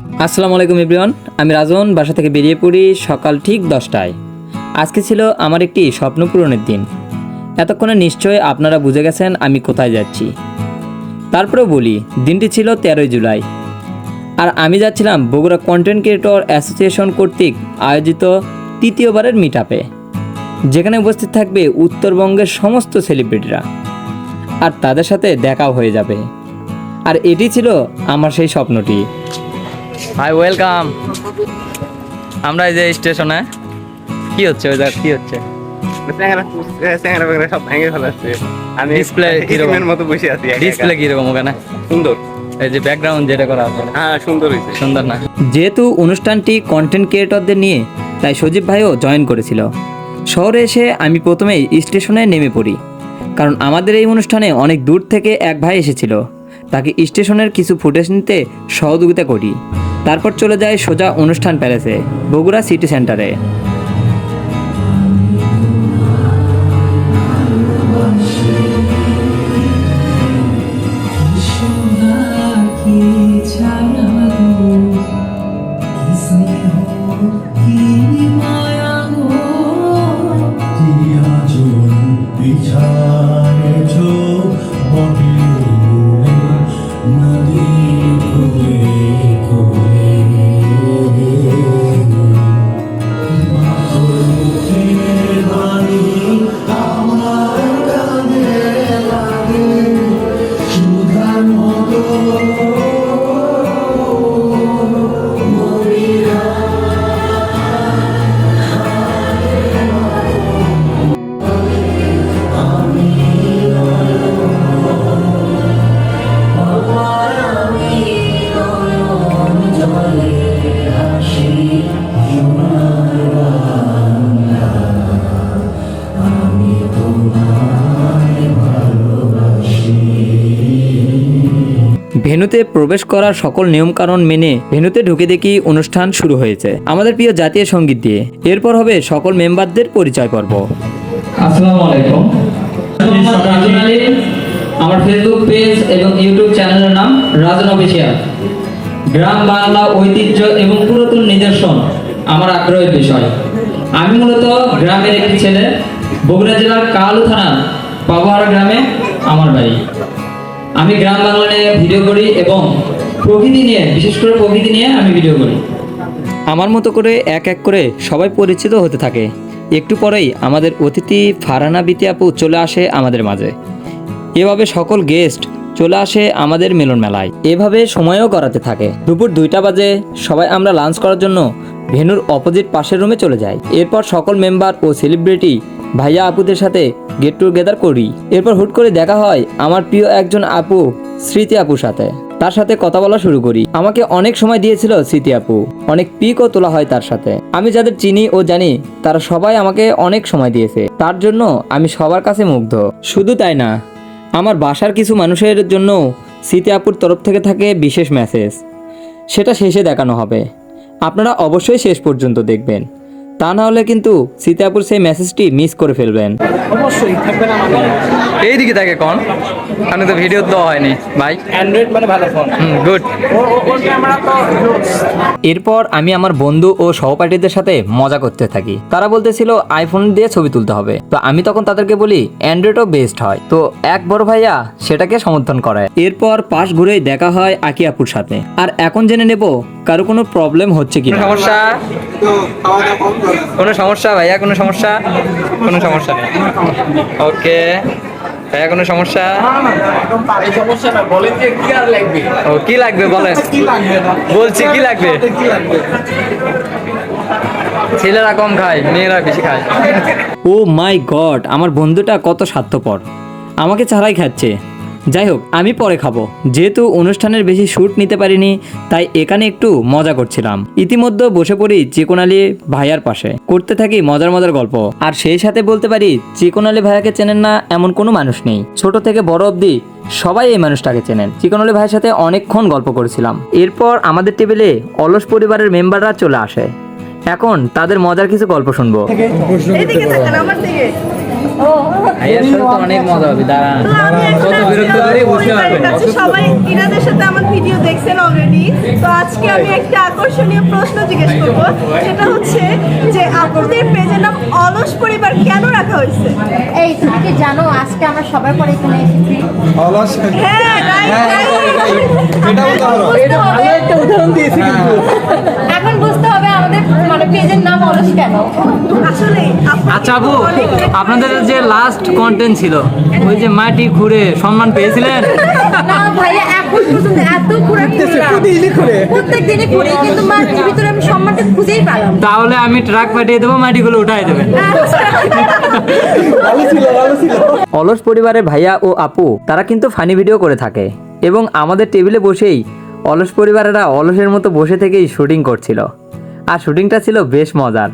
আসসালামু আলাইকুম ইব্রিয়ন আমি রাজন, বাসা থেকে বেরিয়ে পড়ি সকাল ঠিক দশটায়। আজকে ছিল আমার একটি স্বপ্ন পূরণের দিন। এতক্ষণে নিশ্চয়ই আপনারা বুঝে গেছেন আমি কোথায় যাচ্ছি। তারপরেও বলি, দিনটি ছিল তেরোই জুলাই। আর আমি যাচ্ছিলাম বগুড়া কন্টেন্ট ক্রিয়েটর অ্যাসোসিয়েশন কর্তৃক আয়োজিত তৃতীয়বারের মিট আপে যেখানে উপস্থিত থাকবে উত্তরবঙ্গের সমস্ত সেলিব্রিটিরা। আর তাদের সাথে দেখাও হয়ে যাবে। আর এটি ছিল আমার সেই স্বপ্নটি। হাই ওয়েলকাম আমরা এই যে স্টেশনে কি হচ্ছে? ওই কি হচ্ছে? স্যাংরা স্যাংরা বেংরা সব ভেঙে ফেলাচ্ছে আমি Display কীরকম? মতো বসে আছি একা একা। ডিসপ্লে কীরকম ওখানে? সুন্দর। এই যে ব্যাকগ্রাউন্ড যেটা করা আছে। হ্যাঁ সুন্দর হয়েছে। সুন্দর না। যেহেতু অনুষ্ঠানটি কন্টেন্ট ক্রিয়েটরদের নিয়ে তাই সজীব ভাইও জয়েন করেছিল। শহরে এসে আমি প্রথমেই স্টেশনে নেমে পড়ি। কারণ আমাদের এই অনুষ্ঠানে অনেক দূর থেকে এক ভাই এসেছিল। তাকে স্টেশনের কিছু ফুটেজ নিতে সহযোগিতা করি। তারপর চলে যায় সোজা অনুষ্ঠান প্যালেসে বগুড়া সিটি সেন্টারে। ভেন্যুতে প্রবেশ করার সকল নিয়মকানুন মেনে ভেনুতে ঢুকে দেখি অনুষ্ঠান শুরু হয়েছে। আমাদের প্রিয় জাতীয় সংগীত দিয়ে। এরপর হবে সকল মেম্বারদের পরিচয় পর্ব। আমার ফেসবুক পেজ এবং ইউটিউব চ্যানেলের নাম রাজন অফিসিয়াল। গ্রাম, বাংলা, ঐতিহ্য এবং পুরাতন নিদর্শন আমার আগ্রহের বিষয়। আমি মূলত গ্রামের একটি ছেলে, বগুড়া জেলার কালু থানার পাবহারা গ্রামে আমার বাড়ি আমি গ্রাম বাংলা নিয়ে ভিডিও করি এবং প্রকৃতি নিয়ে, বিশেষ করে প্রকৃতি নিয়ে আমি ভিডিও করি। আমার মতো করে এক এক করে সবাই পরিচিত হতে থাকে। একটু পরেই আমাদের অতিথি ফারানা বিতি আপু চলে আসে আমাদের মাঝে। এভাবে সকল গেস্ট চলে আসে আমাদের মিলন মেলায়। এভাবে সময়ও করাতে থাকে। দুপুর দুইটা বাজে, সবাই আমরা লাঞ্চ করার জন্য ভেনুর অপোজিট পাশের রুমে চলে যাই। এরপর সকল মেম্বার ও সেলিব্রিটি ভাইয়া আপুদের সাথে গেট টুগেদার করি। এরপর হুট করে দেখা হয় আমার প্রিয় একজন আপু, স্মৃতি আপুর সাথে। তার সাথে কথা বলা শুরু করি। আমাকে অনেক সময় দিয়েছিল স্মৃতি আপু। অনেক পিকও তোলা হয় তার সাথে। আমি যাদের চিনি ও জানি, তারা সবাই আমাকে অনেক সময় দিয়েছে। তার জন্য আমি সবার কাছে মুগ্ধ। শুধু তাই না, আমার বাসার কিছু মানুষের জন্য স্মৃতি আপুর তরফ থেকে থাকে বিশেষ মেসেজ সেটা শেষে দেখানো হবে। আপনারা অবশ্যই শেষ পর্যন্ত দেখবেন। তা না হলে কিন্তু সীতাপুর সেই মেসেজটি মিস করে ফেলবেন। এইদিকে থাকে কোন? আমি তো ভিডিও দেওয়া হয়নি। ভাই। অ্যান্ড্রয়েড মানে ভালো ফোন গুড এরপর আমি আমার বন্ধু ও সহপাঠীদের সাথে মজা করতে থাকি। তারা বলতেছিল আইফোন দিয়ে ছবি তুলতে হবে। তো আমি তখন তাদেরকে বলি অ্যান্ড্রয়েডও বেস্ট হয়। তো এক বড় ভাইয়া সেটাকে সমর্থন করে। এরপর পাশ ঘুরেই দেখা হয় আকিয়াপুর সাথে। আর এখন জেনে নেব কারও কোনো প্রবলেম হচ্ছে কি সমস্যা? কোনো সমস্যা ভাইয়া কোনো সমস্যা? কোনো সমস্যা নেই। ওকে। ভাইয়া কোনো সমস্যা? এই সমস্যা না বলেন যে কি আর লাগবে? ও কি লাগবে বলেন? কি লাগবে না? বলছি কি লাগবে? কি লাগবে? ছেলেরা কম খায় মেয়েরা বেশি খায়। ও মাই গড আমার বন্ধুটা কত স্বার্থপর। আমাকে ছাড়াই খাচ্ছে। যাই হোক আমি পরে খাব। যেহেতু অনুষ্ঠানের বেশি শ্যুট নিতে পারিনি, তাই এখানে একটু মজা করছিলাম। ইতিমধ্যে বসে পড়ি চিকোনালি ভাইয়ার পাশে। করতে থাকি মজার মজার গল্প। আর সেই সাথে বলতে পারি, চিকোনালি ভাইয়াকে চেনেন না এমন কোনো মানুষ নেই। ছোট থেকে বড় অবধি সবাই এই মানুষটাকে চেনেন। চিকনলি ভাইয়ের সাথে অনেকক্ষণ গল্প করেছিলাম। এরপর আমাদের টেবিলে অলস পরিবারের মেম্বাররা চলে আসে। এখন তাদের মজার কিছু গল্প শুনব। অনেক মজা হবে দাঁড়ান। তো আমি এখন কত বিরক্ত করে বসে পরিবারের সবাই ইনাদের সাথে আমার ভিডিও দেখছেন অলরেডি তো আজকে আমি একটা আকর্ষণীয় প্রশ্ন জিজ্ঞেস করব সেটা হচ্ছে যে আপুদের পেজের নাম অলস পরিবার কেন রাখা হয়েছে? এই তুমি কি জানো আজকে আমরা সবার পরে এখানে এসেছি? অলস হ্যাঁ. এটা পারো উদাহরণ। দিয়েছি কিন্তু। বুঝতে হবে আমাদের মানে পেজের নাম অলস কেন? আসলে আচ্ছা আপু আপনাদের যে লাস্ট কন্টেন্ট ছিল ওই যে মাটি খুঁড়ে সম্মান পেয়েছিলেন? না ভাইয়া এখন পর্যন্ত এত ঘুরে প্রত্যেক দিনই ঘুরি কিন্তু মাটির ভিতরে আমি সম্মানটা খুঁজেই পেলাম তাহলে আমি ট্রাক পাঠিয়ে দেবো মাটিগুলো উঠাই দেবেন। অলস পরিবারের ভাইয়া ও আপু তারা কিন্তু ফানি ভিডিও করে থাকে। এবং আমাদের টেবিলে বসেই অলস পরিবারেরা অলসের মতো বসে থেকেই শুটিং করছিল। আর শুটিংটা ছিল বেশ মজার।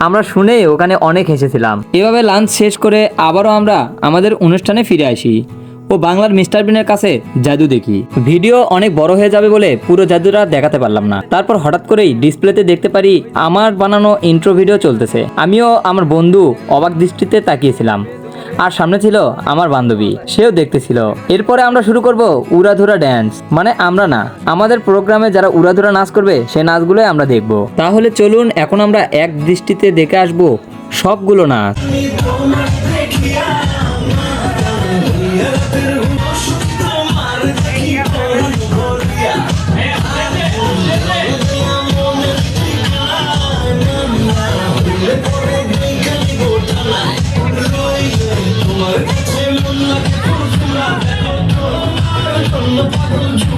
আমরা শুনে ওখানে অনেক হেসেছিলাম। এভাবে লাঞ্চ শেষ করে আবারও আমরা আমাদের অনুষ্ঠানে ফিরে আসি। ও বাংলার মিস্টার বিনের কাছে জাদু দেখি। ভিডিও অনেক বড় হয়ে যাবে বলে পুরো জাদুটা দেখাতে পারলাম না। তারপর হঠাৎ করেই ডিসপ্লেতে দেখতে পারি আমার বানানো ইন্ট্রো ভিডিও চলতেছে। আমিও আমার বন্ধু অবাক দৃষ্টিতে তাকিয়েছিলাম। আর সামনে ছিল আমার বান্ধবী, সেও দেখতেছিল। এরপরে আমরা শুরু করব উড়াধুরা ড্যান্স মানে আমরা না, আমাদের প্রোগ্রামে যারা উড়াধুরা নাচ করবে, সেই নাচগুলোই আমরা দেখব। তাহলে চলুন, এখন আমরা এক দৃষ্টিতে দেখে আসব সবগুলো নাচ। তুমি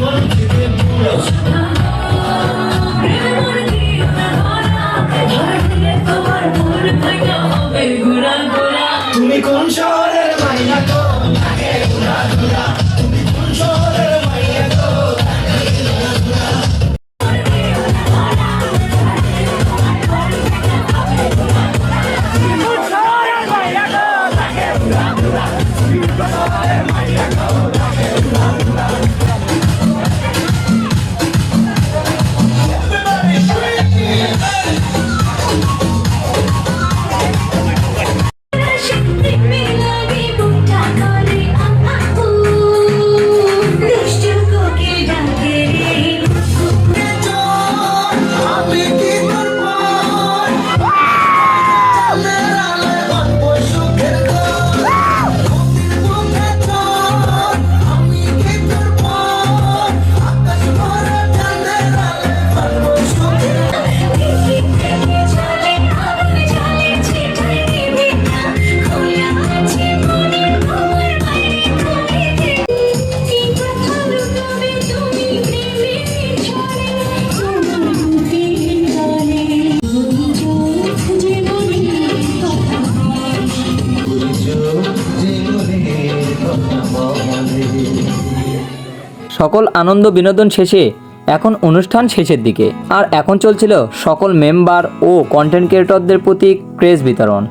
সকল আনন্দ বিনোদন শেষে এখন অনুষ্ঠান শেষের দিকে। আর এখন চলছিল সকল মেম্বার ও কন্টেন্ট ক্রিয়েটরদের প্রতি ক্রেজ বিতরণ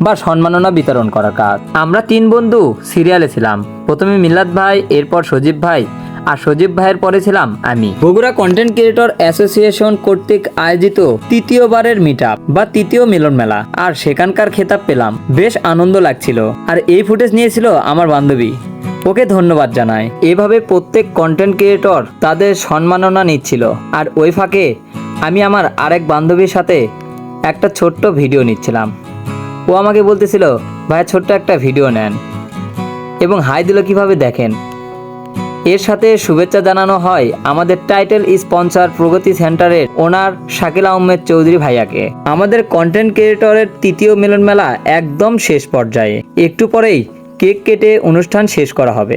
বা সম্মাননা বিতরণ করার কাজ। আমরা তিন বন্ধু সিরিয়ালে ছিলাম। প্রথমে মিল্লাত ভাই, এরপর সজীব ভাই, আর সজীব ভাইয়ের পরে ছিলাম আমি। বগুড়া কন্টেন্ট ক্রিয়েটর অ্যাসোসিয়েশন কর্তৃক আয়োজিত তৃতীয়বারের মিট বা তৃতীয় মিলন মেলা। আর সেখানকার খেতাব পেলাম। বেশ আনন্দ লাগছিল। আর এই ফুটেজ নিয়েছিল আমার বান্ধবী। ওকে ধন্যবাদ জানাই এভাবে প্রত্যেক কন্টেন্ট ক্রিয়েটর তাদের সম্মাননা নিচ্ছিল। আর ওই ফাঁকে আমি আমার আরেক বান্ধবীর সাথে একটা ছোট্ট ভিডিও নিচ্ছিলাম। ও আমাকে বলতেছিল, ভাই, ছোট্ট একটা ভিডিও নেন। এবং হাই দিল কীভাবে দেখেন। এর সাথে শুভেচ্ছা জানানো হয় আমাদের টাইটেল স্পন্সর প্রগতি সেন্টারের ওনার শাকিল আহমেদ চৌধুরী ভাইয়াকে। আমাদের কন্টেন্ট ক্রিয়েটরের তৃতীয় মিলন মেলা একদম শেষ পর্যায়ে। একটু পরেই কেক কেটে অনুষ্ঠান শেষ করা হবে।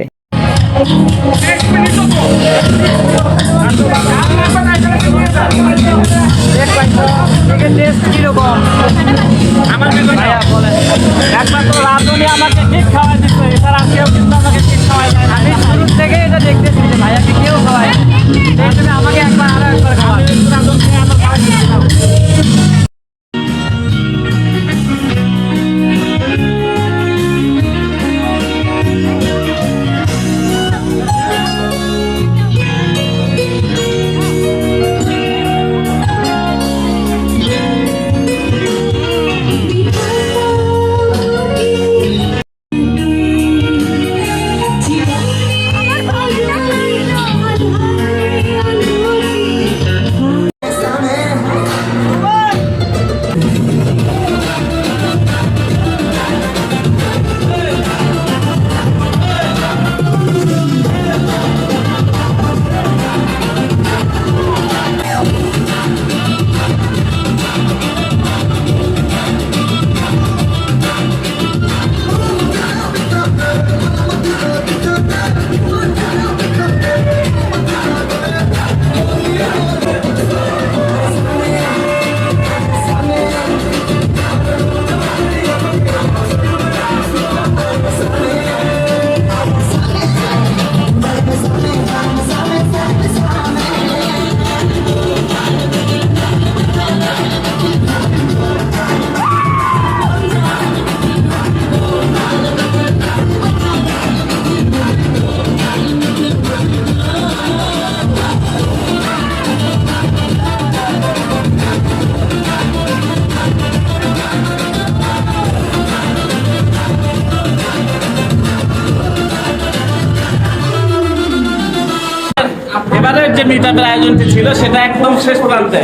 যে মিটআপের আয়োজনটি ছিল সেটা একদম শেষ প্রান্তে।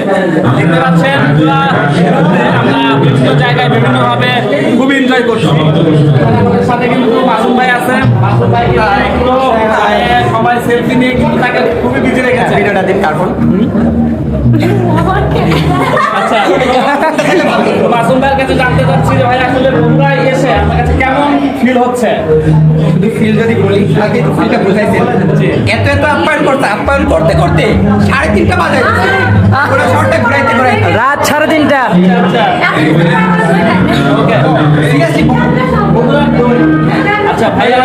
দেখতে পাচ্ছেন আমরা বিভিন্ন জায়গায় বিভিন্নভাবে খুব এনজয় করছি। সাথে কিন্তু মাসুম ভাই আছে। মাসুম ভাই সবাই সেলফি নিয়ে কিন্তু তাকে খুবই বিজি রেখেছে। ভিডিওটা দিন কার্বন আচ্ছা মাসুম ভাইয়ের কাছে জানতে চাচ্ছি যে ভাই আসলে এসে আপনার কাছে ফিল হচ্ছে? শুধু ফিল যদি বলি আগে তো ফিলটা বুঝাইছেন এত এত আপ্যায়ন করতে আপ্যায়ন করতে করতে সাড়ে তিনটা বাজায় পুরো শহরটা ঘুরাইতে ঘুরাইতে। রাত সাড়ে তিনটা। আচ্ছা।, আচ্ছা ভাইয়া